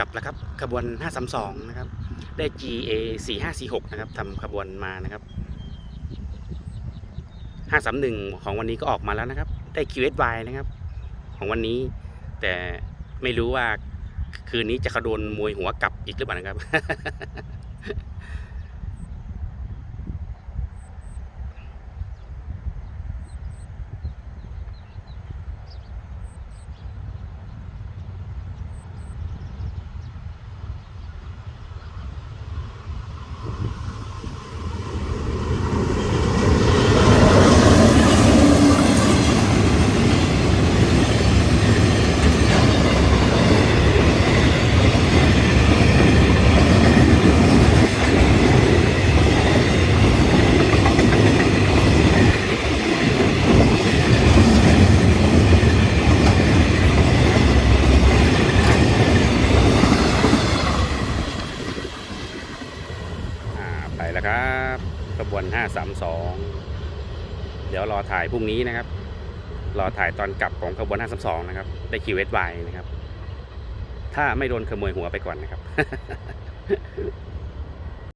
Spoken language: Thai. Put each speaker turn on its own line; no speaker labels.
กลับแล้วครับขบวน 532 นะครับ ได้ GA 4546 นะครับทำขบวนมานะครับ 531 ของวันนี้ก็ออกมาแล้วนะครับ ได้ QSY นะครับ ของวันนี้ แต่ไม่รู้ว่าคืนนี้จะขโดนมวยหัวกลับอีกหรือเปล่านะครับ อ่า ไปแล้วครับขบวน 532 เดี๋ยวรอถ่ายพรุ่งนี้นะครับ รอถ่ายตอนกลับของขบวน 532 นะครับ ได้คิวเอสไวนะครับ ถ้าไม่โดนขโมยหัวไปก่อนนะครับ